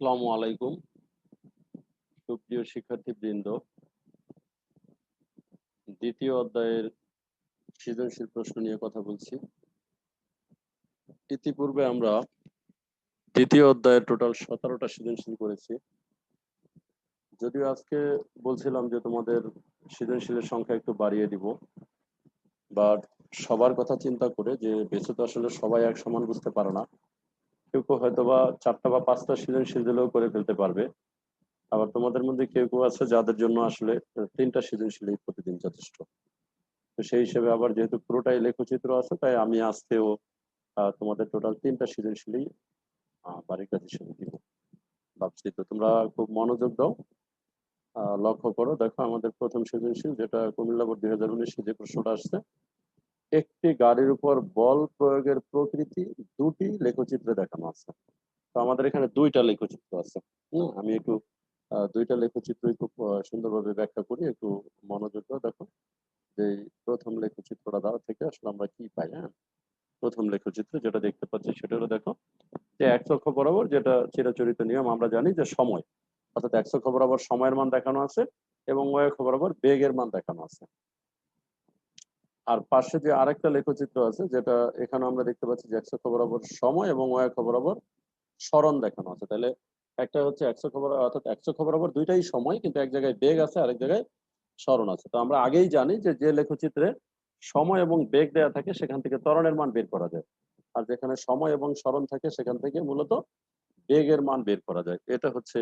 আসসালামু আলাইকুম। সুপ্রিয় শিক্ষার্থীবৃন্দ, দ্বিতীয় অধ্যায়ের সৃজনশীল প্রশ্ন নিয়ে কথা বলছি। ইতিপূর্বে আমরা দ্বিতীয় অধ্যায়ের টোটাল সতেরোটা সৃজনশীল করেছি। যদিও আজকে বলছিলাম যে তোমাদের সৃজনশীলের সংখ্যা একটু বাড়িয়ে দিব বাট সবার কথা চিন্তা করে যে বেঁচে তো আসলে সবাই এক সমান বুঝতে পারে না। কেউ কেউ হয়তো বা চারটা বা পাঁচটা সৃজনশীল দিলেও করে ফেলতে পারবে। আবার তোমাদের মধ্যে কেউ কেউ আছে যাদের জন্য আসলে তিনটা সৃজনশীলই প্রতিদিন যথেষ্ট। তো সেই হিসেবে আবার যেহেতু পুরোটাই লেখচিত্র আছে তাই আমি আহ, তোমাদের টোটাল তিনটা সৃজনশীলই বাড়ির কাজ হিসেবে দিব। ভাবছি তো তোমরা খুব মনোযোগ দাও লক্ষ্য করো। দেখো আমাদের প্রথম সৃজনশীল যেটা কুমিল্লা দুই হাজার উনিশে যে প্রশ্নটা আসছে একটি গাড়ির উপর বল প্রয়োগের প্রকৃতি দুটি লেখচিত্রে দেখানো আছে। তো আমাদের এখানে দুইটা লেখচিত্র আছে। আমি একটু দুইটা লেখচিত্রই খুব সুন্দরভাবে ব্যাখ্যা করি, একটু মনোযোগ দেখো। যে প্রথম লেখচিত্রটা দেওয়া থেকে আসলে আমরা কি পাই হ্যাঁ? প্রথম লেখচিত্র যেটা দেখতে পাচ্ছি সেটা হলো দেখো, যে এক অক্ষ বরাবর যেটা চিরাচরিত নিয়ম আমরা জানি যে সময়। অর্থাৎ এক অক্ষ বরাবর সময়ের মান দেখানো আছে এবং ওই অক্ষ বরাবর বেগের মান দেখানো আছে। আর পাশে যে আরেকটা লেখচিত্র আছে যেটা এখানে আমরা দেখতে পাচ্ছি যে একশো বরাবর সময় এবং ওই অক্ষ বরাবর স্মরণ দেখানো আছে। তাহলে একটা হচ্ছে একশো খবর অর্থাৎ একশো বরাবর দুইটাই সময় কিন্তু এক জায়গায় বেগ আছে আরেক জায়গায় স্মরণ আছে। তো আমরা আগেই জানি যে যে লেখচিত্রে সময় এবং বেগ দেয়া থাকে সেখান থেকে ত্বরণের মান বের করা যায়। আর যেখানে সময় এবং স্মরণ থাকে সেখান থেকে মূলত বেগের মান বের করা যায়। এটা হচ্ছে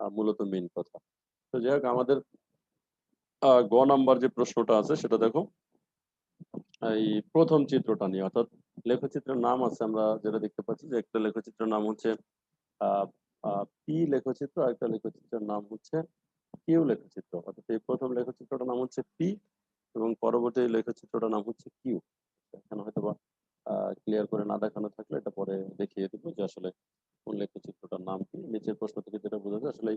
মূলত মেন কথা। তো যাই হোক আমাদের আহ, গ নাম্বার যে প্রশ্নটা আছে সেটা দেখো। এই প্রথম চিত্রটা নিয়ে, অর্থাৎ লেখচিত্রের নাম আছে আমরা যেটা দেখতে পাচ্ছি যে একটা লেখচিত্রের নাম হচ্ছে পি লেখচিত্র আর একটা লেখচিত্রের নাম হচ্ছে কিউ লেখচিত্র। অর্থাৎ এই প্রথম লেখচিত্রটার নাম হচ্ছে পি এবং পরবর্তী লেখচিত্রটার নাম হচ্ছে কিউ। এখানে হয়তো বা ক্লিয়ার করে না দেখানো থাকলে এটা পরে দেখিয়ে দিব যে আসলে কোন লেখচিত্রটার নাম কি। নিচের প্রশ্ন থেকে যেটা বোঝা যায়, আসলে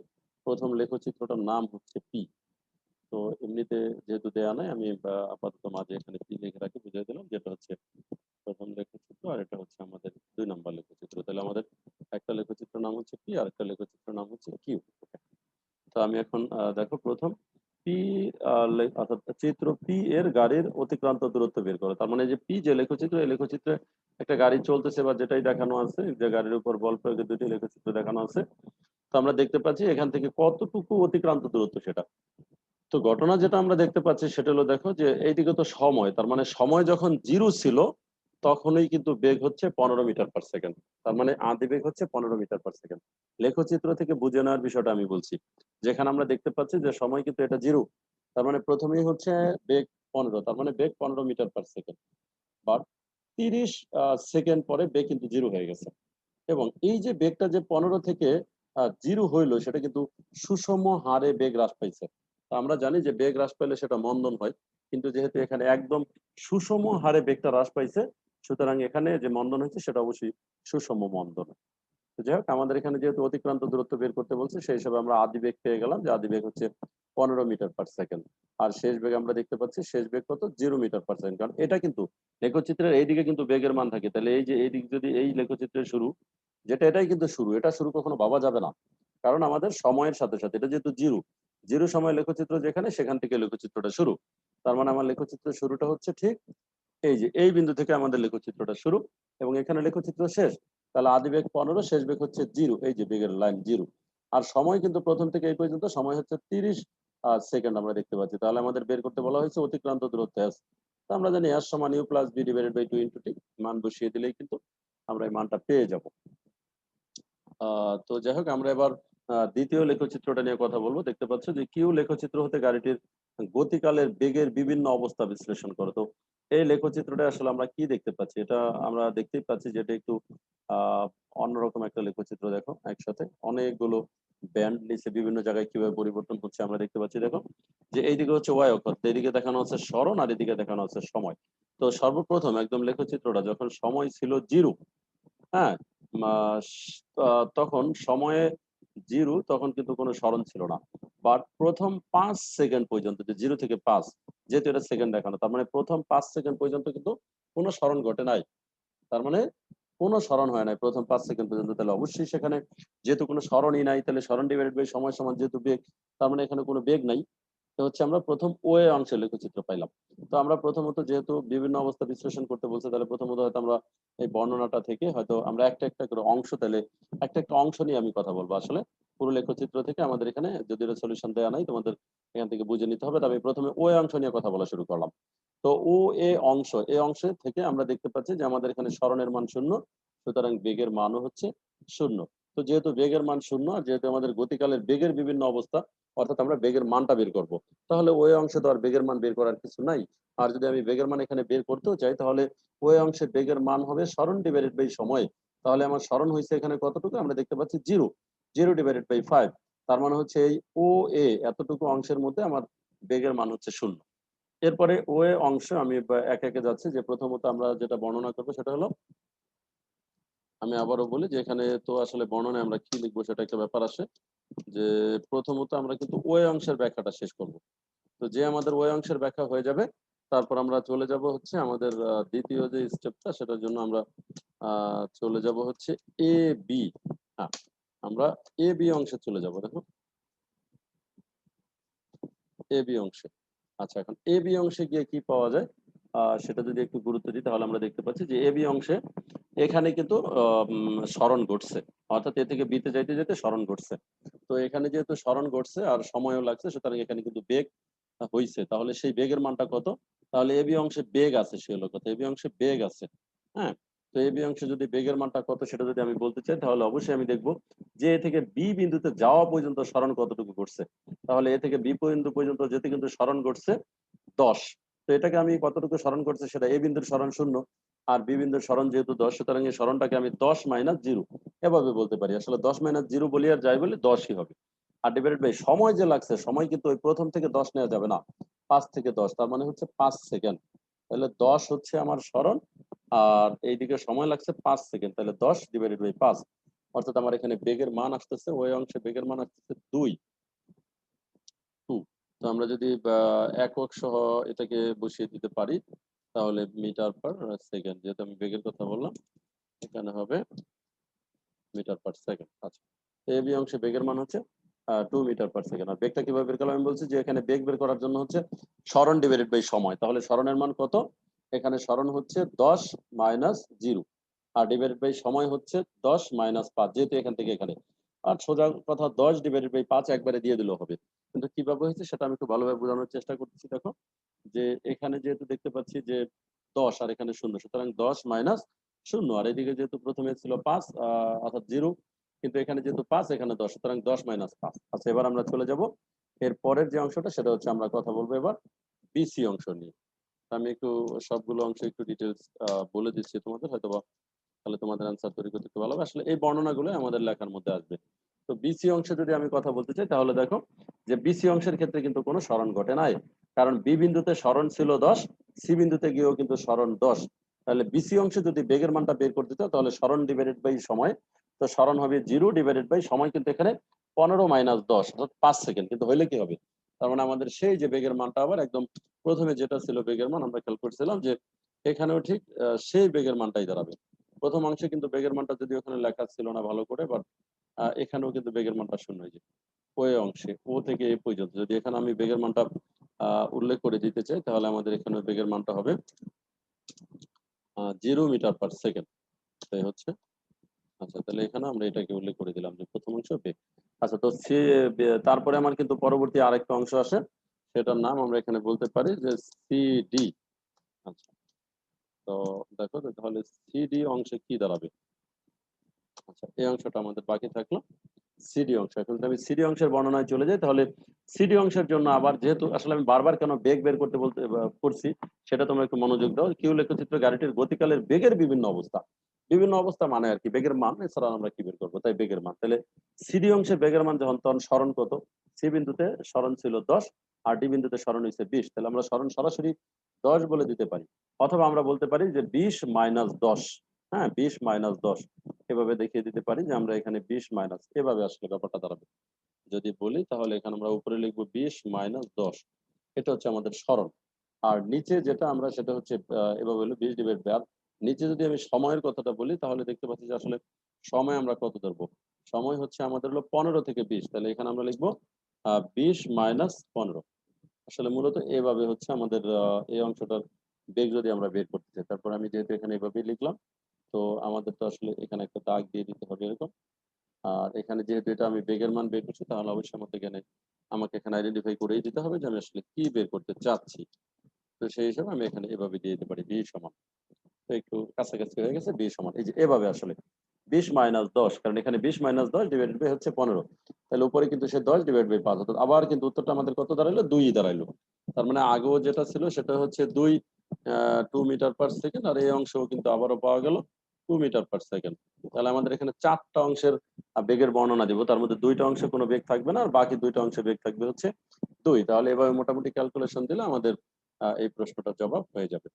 প্রথম লেখচিত্রটার নাম হচ্ছে পি। তো এমনিতে যেহেতু দেয়া নাই, আমি আপাতত মাঝে এখানে পি লিখে রাখি বুঝিয়ে দিলাম, যেটা হচ্ছে প্রথম লেখচিত্র আর এটা হচ্ছে আমাদের দুই নম্বর লেখচিত্র। তাহলে আমাদের একটা লেখচিত্র নাম হচ্ছে পি আর একটা লেখচিত্র নাম হচ্ছে কিউ তো আমি এখন দেখো প্রথম পি অর্থাৎ চিত্র পি এর গাড়ির অতিক্রান্ত দূরত্ব বের করো। তার মানে যে পি যে লেখচিত্র, এই লেখচিত্রে একটা গাড়ি চলতেছে বা যেটাই দেখানো আছে, যে গাড়ির উপর বল প্রয়োগের দুটি লেখচিত্র দেখানো আছে, তো আমরা দেখতে পাচ্ছি এখান থেকে কতটুকু অতিক্রান্ত দূরত্ব সেটা। তো ঘটনা যেটা আমরা দেখতে পাচ্ছি সেটা হলো দেখো যে এইদিকে তো সময়, তার মানে সময় যখন জিরো ছিল, তখনই কিন্তু বেগ হচ্ছে পনেরো মিটার পার সেকেন্ড তার মানে আদি বেগ হচ্ছে পনেরো মিটার পার সেকেন্ড লেখচিত্র থেকে বুঝে নেওয়ার বিষয়টা আমি বলছি, যেখানে আমরা দেখতে পাচ্ছি যে সময় কিন্তু এটা জিরো, তার মানে প্রথমেই হচ্ছে বেগ পনেরো, তার মানে বেগ পনেরো মিটার পার সেকেন্ড বাট তিরিশ সেকেন্ড পরে বেগ কিন্তু জিরো হয়ে গেছে। এবং এই যে বেগটা যে পনেরো থেকে জিরো হইল, সেটা কিন্তু সুষম হারে বেগ হ্রাস পাইছে। আমরা জানি যে বেগ হ্রাস পাইলে সেটা মন্দন হয়। কিন্তু যেহেতু এখানে একদম সুষম হারে বেগটা হ্রাস পাইছে, সুতরাং এখানে যে মন্দন হয়েছে সেটা অবশ্যই সুষম মন্দন। যাই হোক, আমাদের এখানে যেহেতু অতিক্রান্ত দূরত্ব বের করতে বলছে, সেই হিসাবে আমরা আদি বেগ পেয়ে গেলাম, যে আদি বেগ হচ্ছে পনেরো মিটার পার সেকেন্ড আর শেষ বেগ আমরা দেখতে পাচ্ছি, শেষ বেগ কত? জিরো মিটার পার সেকেন্ড কারণ এটা কিন্তু লেখচিত্রের এইদিকে কিন্তু বেগের মান থাকে। তাহলে এই যে এই দিক যদি এই লেখচিত্রের শুরু, যেটা এটাই কিন্তু শুরু, এটা শুরু কখনো ভাবা যাবে না। কারণ আমাদের সময়ের সাথে সাথে, এটা যেহেতু জিরো জিরো সময় লেখচিত্র যেখানে, সেখান থেকে লেখচিত্রটা শুরু। তার মানে আমার লেখচিত্র শুরুটা হচ্ছে ঠিক এই যে, এই বিন্দু থেকে আমাদের লেখচিত্রটা শুরু এবং এখানে লেখচিত্র শেষ। তাহলে আদি বেগ পনেরো, শেষ বেগ হচ্ছে জিরো, এই যে বেগের লাইন জিরো। আর সময় কিন্তু প্রথম থেকে এই পর্যন্ত সময় হচ্ছে তিরিশ সেকেন্ড আমরা দেখতে পাচ্ছি। তাহলে আমাদের বের করতে বলা হয়েছে অতিক্রান্ত দূরত্ব এস তো আমরা জানি এস সমান U plus V divided by two into T মান বসিয়ে দিলেই কিন্তু আমরা এই মানটা পেয়ে যাব। তো যাই হোক, আমরা এবার দ্বিতীয় লেখচিত্রটা নিয়ে কথা বলব। দেখতে পাচ্ছ যে কিউ লেখচিত্র হতে গাড়িটির গতিকালের বেগের বিভিন্ন অবস্থা বিশ্লেষণ করো। তো এই লেখচিত্রটা আসলে আমরা কি দেখতে পাচ্ছি? এটা আমরা দেখতেই পাচ্ছি যেটা একটু অন্যরকম একটা লেখচিত্র দেখো একসাথে। অনেকগুলো ব্যান্ড নিচে বিভিন্ন জায়গায় কীভাবে পরিবর্তন হচ্ছে আমরা দেখতে পাচ্ছি। দেখো যে এইদিকে হচ্ছে ওয়াই অক্ষ এইদিকে দেখানো হচ্ছে স্মরণ আর এদিকে দেখানো হচ্ছে সময়। তো সর্বপ্রথম একদম লেখচিত্রটা যখন সময় ছিল জিরো হ্যাঁ তখন সময়ে জিরো তখন কিন্তু কোনো স্মরণ ছিল না। বাট প্রথম পাঁচ সেকেন্ড পর্যন্ত যে জিরো থেকে পাঁচ, যেহেতু এটা সেকেন্ড দেখানো, তার মানে প্রথম পাঁচ সেকেন্ড পর্যন্ত কিন্তু কোনো স্মরণ ঘটে নাই। তার মানে কোনো স্মরণ হয় নাই প্রথম পাঁচ সেকেন্ড পর্যন্ত। তাহলে অবশ্যই সেখানে যেহেতু কোনো স্মরণই নাই, তাহলে স্মরণ ডিভাইডেড বাই সময় সমান যেহেতু বেগ, তার মানে এখানে কোনো বেগ নাই। তো হচ্ছে আমরা প্রথম ও এ অংশের লেখচিত্র পাইলাম। তো আমরা প্রথমত যেহেতু বিভিন্ন অবস্থা বিশ্লেষণ করতে বলছে, তাহলে প্রথমত হয়তো আমরা এই বর্ণনাটা থেকে হয়তো আমরা একটা একটা করে অংশ, তাহলে একটা একটা অংশ নিয়ে আমি কথা বলব। আসলে পুরো লেখচিত্র থেকে আমাদের এখানে যদি সলিউশন দেওয়া নাই, তোমাদের এখান থেকে বুঝে নিতে হবে। তবে প্রথমে ও অংশ নিয়ে কথা বলা শুরু করলাম। তো ও এ অংশ এ অংশে থেকে আমরা দেখতে পাচ্ছি যে আমাদের এখানে স্মরণের মান শূন্য, সুতরাং বেগের মানও হচ্ছে শূন্য। তো যেহেতু বেগের মান শূন্য, যেহেতু আমাদের গতিকালের বেগের বিভিন্ন অবস্থা, অর্থাৎ আমরা বেগের মানটা বের করব। তাহলে ওই অংশে তো আর বেগের মান বের করার কিছু নাই। আর যদি আমি বেগের মান এখানে বের করতেও চাই, তাহলে ওই অংশে বেগের মান হবে স্মরণ ডিভাইডেড বাই সময়। তাহলে আমার স্মরণ হয়েছে এখানে কতটুকু? আমরা দেখতে পাচ্ছি zero. Zero divided by five তার মানে হচ্ছে এই ও এ এতটুকু অংশের মধ্যে আমার বেগের মান হচ্ছে শূন্য। এরপরে ও এ অংশ আমি একে একে যাচ্ছি, যে প্রথমত আমরা যেটা বর্ণনা করব সেটা হলো আমি আবারও বলি যে এখানে তো আসলে বর্ণনায় আমরা কি লিখব সেটা একটা ব্যাপার আসে যে প্রথমত আমরা কিন্তু ওয়ে অংশের ব্যাখ্যাটা শেষ করব। তো যে আমাদের ওয়ে অংশের ব্যাখ্যা হয়ে যাবে, তারপর আমরা চলে যাব হচ্ছে আমাদের দ্বিতীয় যে স্টেপটা সেটার জন্য আমরা চলে যাব হচ্ছে এ, বি। হ্যাঁ আমরা এ, বি অংশে চলে যাব, দেখো। এ, বি অংশে। আচ্ছা এখন এ, বি অংশে গিয়ে কি পাওয়া যায়? সেটা যদি একটু গুরুত্ব দিই, তাহলে আমরা দেখতে পাচ্ছি যে এ বি অংশে এখানে কিন্তু স্মরণ ঘটছে। অর্থাৎ এ থেকে বিতে যাইতে যেতে স্মরণ ঘটছে। তো এখানে যেহেতু স্মরণ ঘটছে আর সময়ও লাগছে, সুতরাং এখানে কিন্তু বেগ হয়েছে তাহলে সেই বেগের মানটা কত? তাহলে এবি অংশে বেগ আছে, সে হলো কথা। এবি অংশে বেগ আছে হ্যাঁ? তো এবি অংশে যদি বেগের মানটা কত, সেটা যদি আমি বলতে চাই, তাহলে অবশ্যই আমি দেখব যে এ থেকে বি বিন্দুতে যাওয়া পর্যন্ত স্মরণ কতটুকু ঘটছে। তাহলে এ থেকে বি বিন্দু পর্যন্ত যেতে কিন্তু স্মরণ ঘটছে দশ। এটাকে আমি কতটুকু স্মরণ করছি সেটা এ বিন্দুর স্মরণ শূন্য আর বি বিন্দুর স্মরণ যেহেতু দশ, সুতরাং এই স্মরণটাকে আমি দশ মাইনাস জিরো এভাবে বলতে পারি। আসলে দশ মাইনাস জিরো বলি আর যাই বলে দশই হবে। আর ডিভাইডেড বাই সময় যে লাগছে, সময় কিন্তু ওই প্রথম থেকে দশ নেওয়া যাবে না, পাঁচ থেকে দশ, তার মানে হচ্ছে পাঁচ সেকেন্ড। তাহলে দশ হচ্ছে আমার স্মরণ আর এইদিকে সময় লাগছে পাঁচ সেকেন্ড, তাহলে দশ ডিভাইডেড বাই পাঁচ। অর্থাৎ আমার এখানে বেগের মান আসতেছে, ওই অংশে বেগের মান আসতেছে দুই। তো আমরা যদি একক সহ এটাকে বসিয়ে দিতে পারি, তাহলে মিটার পার সেকেন্ড, যেহেতু আমি বেগের কথা বললাম, এখানে হবে মিটার পার সেকেন্ড আচ্ছা। এ বি অংশে বেগের মান হচ্ছে টু মিটার পার সেকেন্ড। আর বেগটা কীভাবে বের করলাম? আমি বলছি যে এখানে বেগ বের করার জন্য হচ্ছে স্মরণ ডিভাইডেড বাই সময়। তাহলে স্মরণের মান কত? এখানে স্মরণ হচ্ছে দশ মাইনাস জিরো আর ডিভাইডেড বাই সময় হচ্ছে দশ মাইনাস পাঁচ, যেহেতু এখান থেকে এখানে। আর সোজা কথা, দশ ডিভাইডেড বাই পাঁচ একবারে দিয়ে দিলেও হবে। কিন্তু কীভাবে হয়েছে সেটা আমি একটু ভালোভাবে বোঝানোর চেষ্টা করতেছি। দেখো, যে এখানে যেহেতু দেখতে পাচ্ছি যে দশ আর এখানে শূন্য, সুতরাং দশ মাইনাস শূন্য, আর এদিকে যেহেতু প্রথমে ছিল পাঁচ অর্থাৎ জিরো, কিন্তু এখানে যেহেতু পাঁচ, এখানে দশ, সুতরাং দশ মাইনাস পাঁচ। আচ্ছা এবার আমরা চলে যাব এর পরের যে অংশটা, সেটা হচ্ছে আমরা কথা বলব এবার বিসি অংশ নিয়ে। আমি একটু সবগুলো অংশ একটু ডিটেলস বলে দিচ্ছি তোমাদের হয়তো তাহলে তোমাদের অ্যান্সার তৈরি করতে ভালো আসলে এই বর্ণনাগুলো আমাদের লেখার মধ্যে আসবে। তো বিসি অংশে যদি আমি কথা বলতে চাই, তাহলে দেখো যে বিসি অংশের ক্ষেত্রে কিন্তু কোনো স্মরণ ঘটে নাই। কারণ বি বিন্দুতে স্মরণ ছিল দশ সি বিন্দুতে গিয়েও কিন্তু স্মরণ দশ। তাহলে বিসি অংশে যদি বেগের মানটা বের করতে চাও তাহলে স্মরণ ডিভাইডেড বাই সময়, তো স্মরণ হবে জিরো ডিভাইডেড বাই সময় কিন্তু এখানে পনেরো মাইনাস দশ, অর্থাৎ পাঁচ সেকেন্ড কিন্তু হইলে কি হবে? তার মানে আমাদের সেই যে বেগের মানটা আবার একদম প্রথমে যেটা ছিল বেগের মান, আমরা খেয়াল করছিলাম যে এখানেও ঠিক সেই বেগের মানটাই দাঁড়াবে। প্রথম অংশে কিন্তু বেগের মানটা যদি ওখানে লেখা ছিল না ভালো করে বাট এখানেও কিন্তু বেগের মানটা শূন্য হয়ে যায়। ওই অংশে, ও থেকে এ পর্যন্ত। যদি এখানে আমি বেগের মানটা উল্লেখ করে দিতে চাই, তাহলে আমাদের এখানে বেগের মানটা হবে জিরো মিটার পার সেকেন্ড। তাই হচ্ছে? আচ্ছা তাহলে এখানে আমরা এটাকে উল্লেখ করে দিলাম যে প্রথম অংশ বেগ। আচ্ছা তো সে তারপরে আমার কিন্তু পরবর্তী আরেকটা অংশ আসে। সেটার নাম আমরা এখানে বলতে পারি যে সিডি। আচ্ছা তো দেখো, তাহলে সিডি অংশে কি দাঁড়াবে? আচ্ছা এই অংশটা আমাদের বাকি থাকল। সিডি অংশ। এখন আমি সিডি অংশের বর্ণনায় চলে যাই তাহলে সিডি অংশের জন্য আবার যেহেতু আসলে আমি বারবার কেন বেগ বের করতে বলতে করছি সেটা তোমরা একটু মনোযোগ দাও। কিউ লেখচিত্র গাড়িটির গতিকালের বেগের বিভিন্ন অবস্থা। বিভিন্ন অবস্থা মানে আর কি বেগের মান এছাড়া আমরা কি বের করব? তাই বেগের মান। তাহলে সিডি অংশের বেগের মান যখন তখন স্মরণ কত? সি বিন্দুতে স্মরণ ছিল দশ আর ডি বিন্দুতে স্মরণ হয়েছে বিশ। তাহলে আমরা স্মরণ সরাসরি দশ বলে দিতে পারি। অথবা আমরা বলতে পারি যে বিশ মাইনাস দশ। হ্যাঁ বিশ মাইনাস দশ। এভাবে দেখিয়ে দিতে পারি যে আমরা এখানে বিশ মাইনাস, এভাবে আসলে ব্যাপারটা দাঁড়াবে। যদি বলি তাহলে এখানে আমরা উপরে লিখব বিশ মাইনাস দশ। এটা হচ্ছে আমাদের স্মরণ আর নিচে যেটা আমরা সেটা হচ্ছে এভাবে হলো বিশ ডিভাইড বাই আর নিচে যদি আমি সময়ের কথাটা বলি তাহলে দেখতে পাচ্ছি যে আসলে সময় আমরা কত ধরবো? সময় হচ্ছে আমাদের হলো পনেরো থেকে বিশ। তাহলে এখানে আমরা লিখব বিশ মাইনাস পনেরো। আসলে মূলত এভাবে হচ্ছে আমাদের এই অংশটার বেগ যদি আমরা বের করতে চাই। তারপর আমি যেহেতু এখানে এভাবেই লিখলাম তো আমাদের তো আসলে এখানে একটা দাগ দিয়ে দিতে হবে এরকম। আর এখানে যেহেতু এটা আমি বেগের মান বের করছি, তাহলে অবশ্যই আমাকে এখানে আমাকে এখানে আইডেন্টিফাই করেই দিতে হবে যে আমি আসলে কি বের করতে চাচ্ছি। তো সেই হিসাবে আমি এখানে এভাবে দিয়ে দিতে পারি, বি সমান। তো একটু কাছাকাছি হয়ে গেছে, বি সমান। এই যে এভাবে আসলে, বিশ মাইনাস দশ, কারণ এখানে বিশ মাইনাস দশ ডিভাইডেড বাই হচ্ছে পনেরো। তাহলে উপরে কিন্তু সে দশ ডিভাইড বাই পাঁচ হতো আবার কিন্তু উত্তরটা আমাদের কত দাঁড়াইলো? দুই দাঁড়াইলো। তার মানে আগেও যেটা ছিল সেটা হচ্ছে দুই টু মিটার পার সেকেন্ড আর এই অংশও কিন্তু আবারও পাওয়া গেল। টু মিটার পার সেকেন্ড তাহলে আমাদের এখানে চারটা অংশের বেগের বর্ণনা দিব। তার মধ্যে দুইটা অংশে কোনো বেগ থাকবে না, আর বাকি দুইটা অংশে বেগ থাকবে হচ্ছে দুই। তাহলে এভাবে মোটামুটি ক্যালকুলেশন দিলে আমাদের এই প্রশ্নটার জবাব হয়ে যাবে।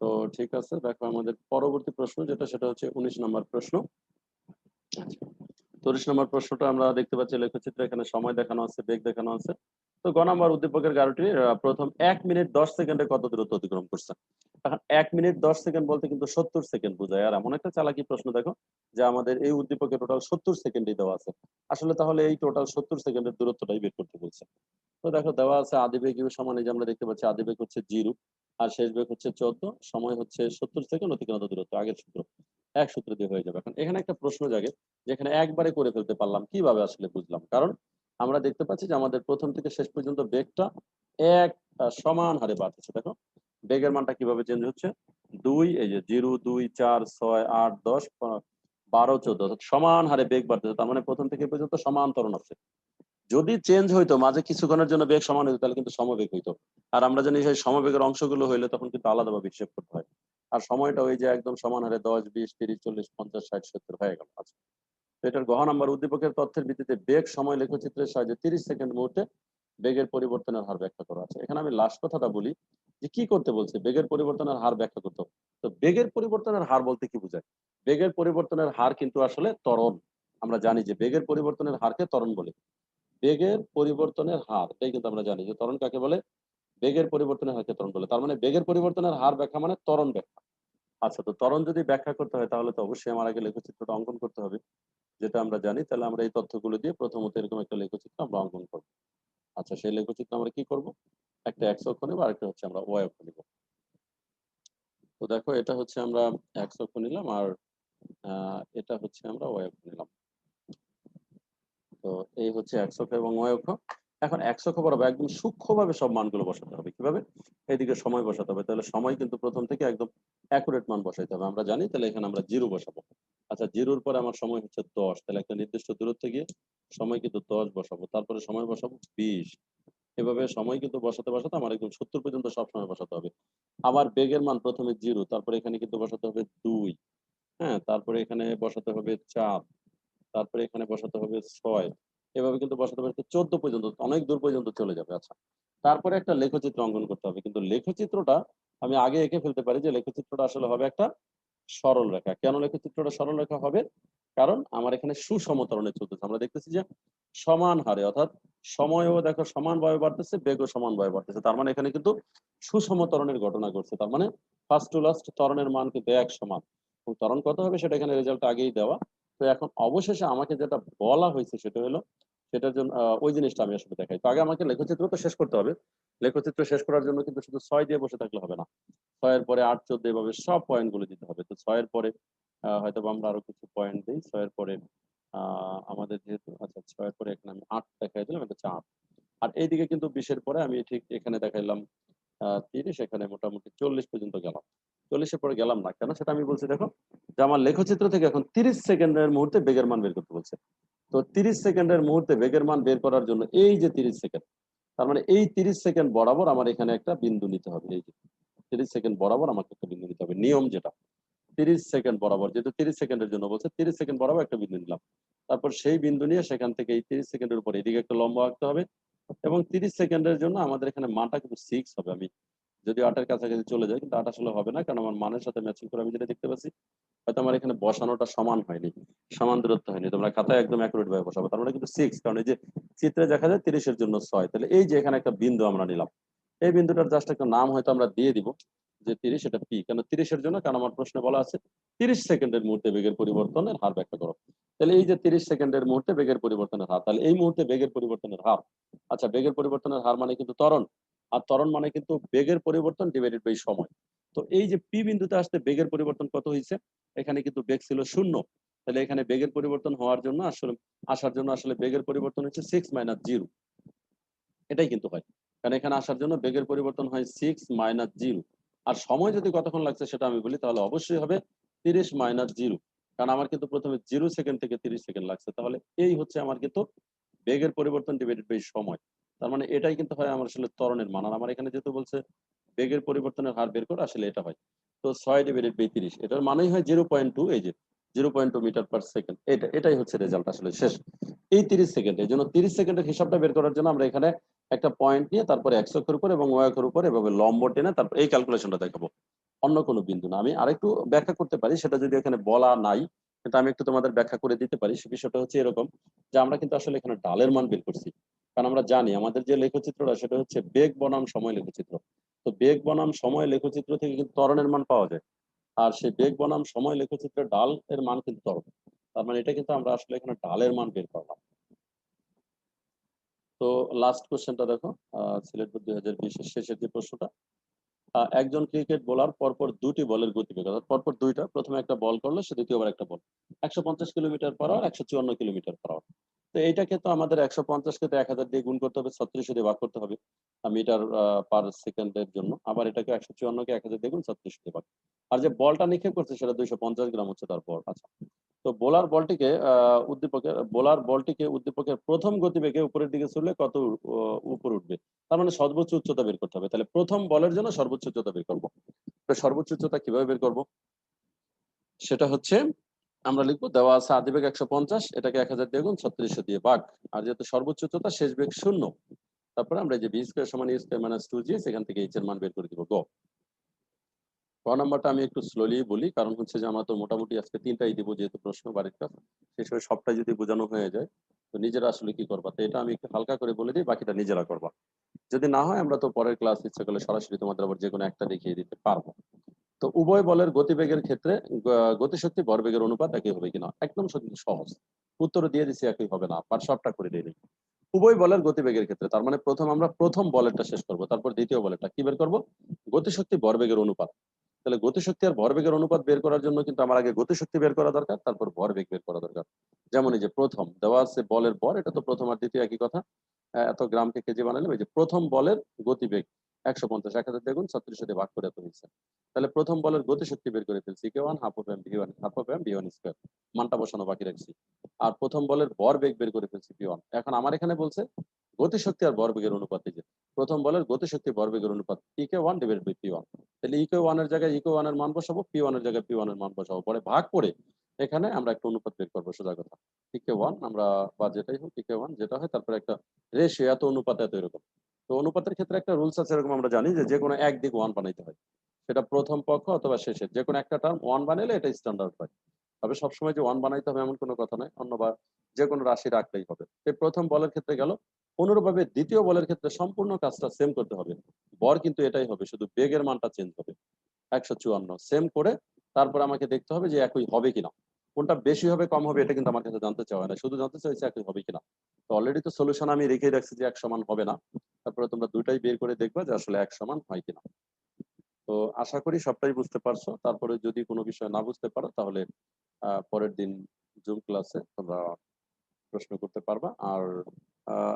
তো ঠিক আছে, দেখো আমাদের পরবর্তী প্রশ্ন যেটা, সেটা হচ্ছে উনিশ নম্বর প্রশ্ন। উনিশ নম্বর প্রশ্নটা আমরা দেখতে পাচ্ছি, লেখচিত্রে এখানে সময় দেখানো আছে, বেগ দেখানো আছে। তো গ নম্বর উদ্দীপকের গাড়িটি প্রথম এক মিনিট দশ সেকেন্ডে কত দূরত্ব অতিক্রম করছে? এক মিনিট দশ সেকেন্ড বলতে কিন্তু সত্তর সেকেন্ড বোঝায়। আর এমন একটা চালাকি প্রশ্ন দেখো, যে আমাদের এই উদ্দীপকে টোটাল সত্তর সেকেন্ডই দেওয়া আছে। আসলে তাহলে এই টোটাল সত্তর সেকেন্ডের দূরত্বটাই বের করতে বলছে। তো দেখো, দেওয়া আছে আদিবেগ ইউ সমান, এই যে আমরা দেখতে পাচ্ছি আদিবেগ হচ্ছে জিরো, আর শেষ বেগ হচ্ছে চোদ্দ, সময় হচ্ছে সত্তর সেকেন্ড, অতিক্রান্ত দূরত্ব, আগের সূত্র। এক সূত্র দিয়ে হয়ে যাবে। এখন এখানে একটা প্রশ্ন জাগে, যেখানে একবারে করে ফেলতে পারলাম, কীভাবে আসলে বুঝলাম? কারণ আমরা দেখতে পাচ্ছি যে আমাদের প্রথম থেকে শেষ পর্যন্ত বেগটা এক সমান হারে বাড়তেছে। দেখো বেগের মানটা কীভাবে চেঞ্জ হচ্ছে? দুই, এই যে জিরো, দুই, চার, ছয়, আট, দশ বারো, চোদ্দ সমান হারে বেগ বাড়তেছে, তার মানে প্রথম থেকে পর্যন্ত সমান ত্বরণ আছে যদি চেঞ্জ হইতো, মাঝে কিছুক্ষণের জন্য বেগ সমান হইতো, তাহলে কিন্তু সমবেগ হইতো। আর আমরা জানি সেই সমবেগের অংশগুলো হইলে তখন কিন্তু আলাদাভাবে হিসেব করতে হয়। আর সময়টা ওই যে একদম সমান হারে দশ, বিশ, তিরিশ, চল্লিশ, পঞ্চাশ, ষাট, সত্তর হয়ে গেল। আচ্ছা। এটার গহ নাম্বার উদ্দীপকের তথ্যের ভিত্তিতে বেগ সময় লেখচিত্রের সাহায্যে তিরিশ সেকেন্ড মুহূর্তে বেগের পরিবর্তনের হার ব্যাখ্যা করা আছে। এখানে আমি লাস্ট কথাটা বলি যে কি করতে বলছে? বেগের পরিবর্তনের হার ব্যাখ্যা করতে হবে। তো বেগের পরিবর্তনের হার বলতে কি বোঝায়? বেগের পরিবর্তনের হার কিন্তু আসলে ত্বরণ। আমরা জানি যে বেগের পরিবর্তনের হারকে ত্বরণ বলে। বেগের পরিবর্তনের হার, এটাই কিন্তু আমরা জানি যে ত্বরণ কাকে বলে? বেগের পরিবর্তনের হারকে ত্বরণ বলে। তার মানে বেগের পরিবর্তনের হার ব্যাখ্যা মানে ত্বরণ ব্যাখ্যা। আচ্ছা তো ত্বরণ যদি ব্যাখ্যা করতে হয় তাহলে তো অবশ্যই আমার আগে লেখচিত্রটা অঙ্কন করতে হবে। যেটা আমরা জানি, তাহলে আমরা এই তথ্যগুলো দিয়ে প্রথমত এরকম একটা লেখচিত্র আমরা অঙ্কন করব। আচ্ছা সেই লেখচিত্র আমরা কি করব? একটা এক্স অক্ষ নেব আরেকটা হচ্ছে আমরা ওয়াই অক্ষ নিব। তো দেখো এটা হচ্ছে আমরা এক্স অক্ষ নিলাম আর এটা হচ্ছে আমরা ওয়াই অক্ষ নিলাম। তো এই হচ্ছে এক্স অক্ষ এবং ওয়াই অক্ষ এখন এক্স অক্ষ বরাবর একদম সূক্ষ্মভাবে সব মানগুলো বসাতে হবে। কীভাবে? এদিকে সময় বসাতে হবে। তাহলে সময় কিন্তু প্রথম থেকে একদম অ্যাকুরেট মান বসাইতে হবে। আমরা জানি তাহলে এখানে আমরা জিরো বসাবো। আচ্ছা জিরোর পরে আমার সময় হচ্ছে দশ। তাহলে একটা নির্দিষ্ট দূরত্বে গিয়ে সময় কিন্তু দশ বসাবো। তারপরে সময় বসাবো বিশ। এভাবে সময় কিন্তু বসাতে বসাতে আমার একদম সত্তর পর্যন্ত সব সময় বসাতে হবে। আবার বেগের মান প্রথমে জিরো, তারপরে এখানে কিন্তু বসাতে হবে দুই। হ্যাঁ তারপরে এখানে বসাতে হবে চার। তারপরে এখানে বসাতে হবে ছয়। এভাবে কিন্তু বসাতে হবে চোদ্দ পর্যন্ত, অনেক দূর পর্যন্ত চলে যাবে। আচ্ছা তারপরে একটা লেখচিত্র অঙ্কন করতে হবে। কিন্তু লেখচিত্রটা আমি আগে এঁকে ফেলতে পারি যে লেখচিত্রটা আসলে হবে একটা সরল রেখা। কেন লেখচিত্রটা সরল রেখা হবে? কারণ আমার এখানে সুসমতরণে চলতেছে। আমরা দেখতেছি যে সমান হারে, অর্থাৎ সময়ও দেখো সমান ভাবে বাড়তেছে, বেগও সমান ভাবে বাড়তেছে। তার মানে এখানে কিন্তু সুসমতরণের ঘটনা ঘটছে। তার মানে ফার্স্ট টু লাস্ট তরণের মান কিন্তু এক সমান। তরণ কত হবে সেটা এখানে রেজাল্ট আগেই দেওয়া। তো এখন অবশেষে আমাকে যেটা বলা হয়েছে সেটা হলো সেটার জন্য ওই জিনিসটা আমি আসলে দেখাই। তো আগে আমাকে লেখচিত্র তো শেষ করতে হবে। লেখচিত্র শেষ করার জন্য কিন্তু শুধু ছয় দিয়ে বসে থাকলে হবে না। ছয়ের পরে আট, চোদ্দ এভাবে সব পয়েন্টগুলো দিতে হবে। তো ছয়ের পরে হয়তো আমরা আরও কিছু পয়েন্ট দিই। ছয়ের পরে আমাদের যেহেতু আচ্ছা ছয়ের পরে এখানে আমি আট দেখাই দিলাম, এটা আট। আর এইদিকে কিন্তু বিশের পরে আমি ঠিক এখানে দেখাইলাম তিরিশ, এখানে মোটামুটি চল্লিশ পর্যন্ত গেলাম। চল্লিশের পরে গেলাম না। কেন? সেটা আমি বলছি, দেখো, যে আমার লেখচিত্র থেকে এখন তিরিশ সেকেন্ডের মুহূর্তে বেগের মান বের করতে বলছে। তো তিরিশ সেকেন্ডের মুহূর্তে বেগের মান বের করার জন্য এই যে তিরিশ সেকেন্ড, তার মানে এই তিরিশ সেকেন্ড বরাবর আমার এখানে একটা বিন্দু নিতে হবে। এই যে তিরিশ সেকেন্ড বরাবর আমাকে একটা বিন্দু নিতে হবে। নিয়ম যেটা, তিরিশ সেকেন্ড বরাবর, যেহেতু তিরিশ সেকেন্ডের জন্য বলছে, তিরিশ সেকেন্ড বরাবর একটা বিন্দু নিলাম। তারপর সেই বিন্দু নিয়ে সেখান থেকে এই তিরিশ সেকেন্ডের উপর এদিকে একটা লম্বা আঁকতে হবে এবং তিরিশ সেকেন্ডের জন্য আমাদের এখানে মানটা কিন্তু সিক্স হবে। আমি যদি আটের কাছাকাছি চলে যায়, কিন্তু আট আসলে হবে না, কারণ আমার মানের সাথে ম্যাচিং করে আমি যেটা দেখতে পাচ্ছি, হয়তো আমার এখানে বসানোটা সমান হয়নি, সমান দূরত্ব হয়নি। তোমরা খাতায় একদম অ্যাকুরেট ভাবে বসাবো। তার মানে কিন্তু সিক্স কারণ এই যে চিত্রে দেখা যায় তিরিশের জন্য ছয়। তাহলে এই যে এখানে একটা বিন্দু আমরা নিলাম, এই বিন্দুটার জাস্ট একটা নাম হয়তো আমরা দিয়ে দিব, যে তিরিশ এটা পি কেন তিরিশের জন্য? কারণ আমার প্রশ্নে বলা আছে, তিরিশ সেকেন্ডের মুহূর্তে বেগের পরিবর্তনের হার ব্যাখ্যা করো। তাহলে এই যে তিরিশ সেকেন্ডের মুহূর্তে বেগের পরিবর্তনের হার, তাহলে এই মুহূর্তে বেগের পরিবর্তনের হার আচ্ছা বেগের পরিবর্তনের হার মানে কিন্তু ত্বরণ। আর ত্বরণ মানে কিন্তু বেগের পরিবর্তন ডিভাইডেড বাই সময়। তো এই যে পি বিন্দুতে আসতে বেগের পরিবর্তন কত হয়েছে? এখানে কিন্তু বেগ ছিল শূন্য। তাহলে এখানে বেগের পরিবর্তন হওয়ার জন্য আসলে, আসার জন্য আসলে বেগের পরিবর্তন হচ্ছে সিক্স মাইনাস জিরো এটাই কিন্তু হয়। কারণ এখানে আসার জন্য বেগের পরিবর্তন হয় সিক্স মাইনাস জিরো আর সময় যদি কতক্ষণ লাগছে সেটা আমি বলি, তাহলে অবশ্যই হবে তিরিশ মাইনাস জিরো কারণ আমার কিন্তু প্রথমে জিরো সেকেন্ড থেকে তিরিশ সেকেন্ড লাগছে। তাহলে এই হচ্ছে আমার কিন্তু বেগের পরিবর্তন ডিভাইডেড বাই সময়। তার মানে এটাই কিন্তু হয় আমার আসলে ত্বরণের মান। আর আমার এখানে যেহেতু বলছে বেগের পরিবর্তনের হার বের করে, আসলে এটা হয়। তো ছয় ডিভাইডেড বাই তিরিশ এটার মানেই হয় জিরো পয়েন্ট টু এই যে zero point two metre per second এটা, এটাই হচ্ছে রেজাল্ট আসলে শেষ। এই তিরিশ সেকেন্ড এই জন্য তিরিশ সেকেন্ডের হিসাবটা বের করার জন্য আমরা এখানে একটা পয়েন্ট নিয়ে তারপরে একশো অক্ষের উপর এবং ওয়াকের উপর এভাবে লম্ব টেনে তারপর এই ক্যালকুলেশনটা দেখাবো। অন্য কোনো বিন্দু না। আমি আরেকটু ব্যাখ্যা করতে পারি, সেটা যদি এখানে বলা নাই কিন্তু আমি একটু তোমাদের ব্যাখ্যা করে দিতে পারি। সে বিষয়টা হচ্ছে এরকম যে আমরা কিন্তু আসলে এখানে ডালের মান বের করছি। কারণ আমরা জানি আমাদের যে লেখচিত্রটা সেটা হচ্ছে বেগ বনাম সময় লেখচিত্র। তো বেগ বনাম সময় লেখচিত্র থেকে কিন্তু ত্বরণের মান পাওয়া যায়। আর সেই বেগ বনাম সময় লেখচিত্রের ডাল এর মান কিন্তু ত্বরণ। তার মানে এটা কিন্তু আমরা আসলে এখানে ডালের মান বের করলাম। তো লাস্ট কোশ্চেনটা দেখো সিলেট দুই হাজার বিশের শেষের যে প্রশ্নটা একজন ক্রিকেট বোলার পরপর দুটি বলের গতিবেগ অর্থাৎ পরপর দুইটা, প্রথমে একটা বল করল, সে দ্বিতীয়বার একটা বল। একশো পঞ্চাশ কিলোমিটার পার আওয়ার একশো চুয়ান্ন কিলোমিটার পার তো এইটাকে তো আমাদের একশো পঞ্চাশকে তো এক হাজার দিয়ে গুণ করতে হবে, ছত্রিশশো দিয়ে ভাগ করতে হবে মিটার পার সেকেন্ডের জন্য। আবার এটাকে একশো চুয়ান্নকে এক হাজার দিয়ে গুণ ছত্রিশশো দিয়ে ভাগ। আর যে বলটা নিক্ষেপ করছে সেটা দুইশো পঞ্চাশ গ্রাম হচ্ছে তার বল। আচ্ছা। তো বোলার বলটিকে উদ্দীপকের, বোলার বলটিকে উদ্দীপকের প্রথম গতিবেগে উপরের দিকে ছুড়লে কত উপরে উঠবে? তার মানে সর্বোচ্চ উচ্চতা বের করতে হবে। তাহলে প্রথম বলের জন্য সর্বোচ্চ উচ্চতা বের করব। তো সর্বোচ্চ উচ্চতা কীভাবে বের করব? সেটা হচ্ছে, আমরা লিখব, দেওয়া আছে আদিবেগ একশো পঞ্চাশ, এটাকে এক হাজার দিয়ে গুণ ছত্রিশশো দিয়ে ভাগ। আর যেহেতু সর্বোচ্চ উচ্চতা, শেষ বেগ শূন্য। তারপরে আমরা যে বি স্কোয়ার সমান স্কোয়ার মাইনাস টু জি সেখান থেকে এইচ এর মান বের করে দিব গ ক নাম্বারটা আমি একটু স্লোলি বলি, কারণ হচ্ছে যে আমরা তো মোটামুটি আজকে তিনটাই দিব যেহেতু প্রশ্ন বাড়ির কাজ শেষ হয়ে সবটাই যদি বোঝানো হয়ে যায়, তো নিজেরা আসলে কি করবা? তো এটা আমি একটু হালকা করে বলে দিই, বাকিটা নিজেরা করবা। যদি না হয়, আমরা তো পরের ক্লাস ইচ্ছে করলে সরাসরি তোমাদের আবার যে কোনো একটা দেখিয়ে দিতে পারব। তো উভয় বলের গতিবেগের ক্ষেত্রে গতিশক্তি ভরবেগের অনুপাত একই হবে কিনা? একদম সহজ। উত্তর দিয়ে দিচ্ছি একই হবে না পার সবটা করে দিয়ে দিই। উভয় বলের গতিবেগের ক্ষেত্রে, তার মানে প্রথম আমরা প্রথম বলেরটা শেষ করব, তারপর দ্বিতীয় বলেরটা কি বের করব? গতিশক্তি ভরবেগের অনুপাত। তাহলে গতিশক্তি আর ভরবেগের অনুপাত বের করার জন্য কিন্তু আমার আগে গতিশক্তি বের করা দরকার, তারপর ভরবেগ বের করা দরকার। যেমন এই যে প্রথম, দেওয়া আছে বলের পর, এটা তো প্রথম আর দ্বিতীয় একই কথা। এত গ্রামকে কেজি বানালাম এই যে প্রথম বলের গতিবেগ। একশো পঞ্চাশ, এক হাজার দেখুন ছত্রিশ দিয়ে ভাগ করে এত হয়েছে। তাহলে প্রথম বলের গতিশক্তি বের করে ফেলছি, K one? Half of M V one, half of M V one square. মানটা বসানো বাকি রাখছি। আর প্রথম বলের ভর বেগ বের করে ফেলছি পি ওয়ান। এখন আমার এখানে বলছে গতিশক্তি আর ভরবেগের অনুপাত এই যে। প্রথম বলের গতিশক্তি ভরবেগের অনুপাত E K one divide by P one তাহলে ইকে ওয়ানের জায়গায় ইকে ওয়ানের মান বসাবো পি ওয়ানের জায়গায় পি ওয়ানের মান বসাবো। পরে ভাগ করে এখানে আমরা একটা অনুপাত বের করব, সোজা কথা। ইকে ওয়ান আমরা বা যেটাই হোক ইকে ওয়ান যেটা হয়, তারপরে একটা রেশিও এত অনুপাত, এত এরকম। তো অনুপাতের ক্ষেত্রে একটা রুলস আছে, এরকম আমরা জানি যে যে কোনো এক দিক ওয়ান বানাইতে হয়। সেটা প্রথম পক্ষ অথবা শেষের যে কোনো একটা টার্ম ওয়ান বানাইলে এটা স্ট্যান্ডার্ড হয়। তবে সবসময় যে ওয়ান বানাইতে হবে এমন কোনো কথা নয় অন্য বা যে কোনো রাশি রাখলেই হবে। এই প্রথম বলের ক্ষেত্রে গেল অনুরূপভাবে দ্বিতীয় বলের ক্ষেত্রে সম্পূর্ণ কাজটা সেম করতে হবে। বর কিন্তু এটাই হবে, শুধু বেগের মানটা চেঞ্জ হবে। একশো চুয়ান্ন সেম করে তারপর আমাকে দেখতে হবে যে একই হবে কিনা। কোনটা বেশি হবে, কম হবে, এটা কিন্তু আমার কাছে জানতে চাওয়া না শুধু জানতে চাইছে একই হবে কিনা। তো অলরেডি তো সলিউশন আমি রেখে রাখছি যে এক সমান হবে না। তারপরে তোমরা দুটাই বের করে দেখবা যে আসলে এক সমান হয় কিনা। তো আশা করি সবটাই বুঝতে পারছ। তারপরে যদি কোনো বিষয় না বুঝতে পারো, তাহলে পরের দিন জুম ক্লাসে তোমরা প্রশ্ন করতে পারবা। আর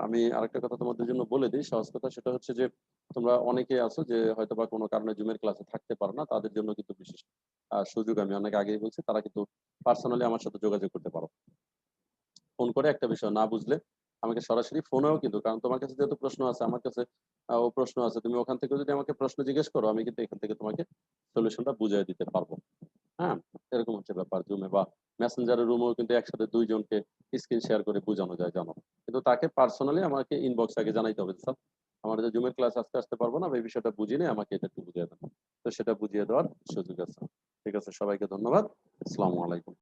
আমি আরেকটা কথা তোমাদের জন্য বলে দিই, সহজ কথা সেটা হচ্ছে যে, তোমরা অনেকে আছো যে হয়তো বা কোনো কারণে জুমের ক্লাসে থাকতে পারো না, তাদের জন্য কিন্তু বিশেষ সুযোগ আমি অনেক আগেই বলছি, তারা কিন্তু পার্সোনালি আমার সাথে যোগাযোগ করতে পারো। ফোন করে একটা বিষয় না বুঝলে আমাকে সরাসরি ফোনেও কিন্তু, কারণ তোমার কাছে যেহেতু প্রশ্ন আছে, আমার কাছে ও প্রশ্ন আছে, তুমি ওখান থেকে যদি আমাকে প্রশ্ন জিজ্ঞেস করো, আমি কিন্তু এখান থেকে তোমাকে সলিউশনটা বুঝিয়ে দিতে পারব। হ্যাঁ? এরকম হচ্ছে ব্যাপার জুমে বা মেসেঞ্জারের রুমেও কিন্তু একসাথে দুইজনকে স্ক্রিন শেয়ার করে বোঝানো যায় জানো। কিন্তু তাকে পার্সোনালি আমাকে ইনবক্স আগে জানাইতে হবে স্যার, আমার যে জুমের ক্লাস আজকে আসতে পারব না, এই বিষয়টা বুঝিয়ে নিয়ে আমাকে এটা একটু বুঝিয়ে দেন। তো সেটা বুঝিয়ে দেওয়ার সুযোগ আছে। ঠিক আছে, সবাইকে ধন্যবাদ। আসসালামু আলাইকুম।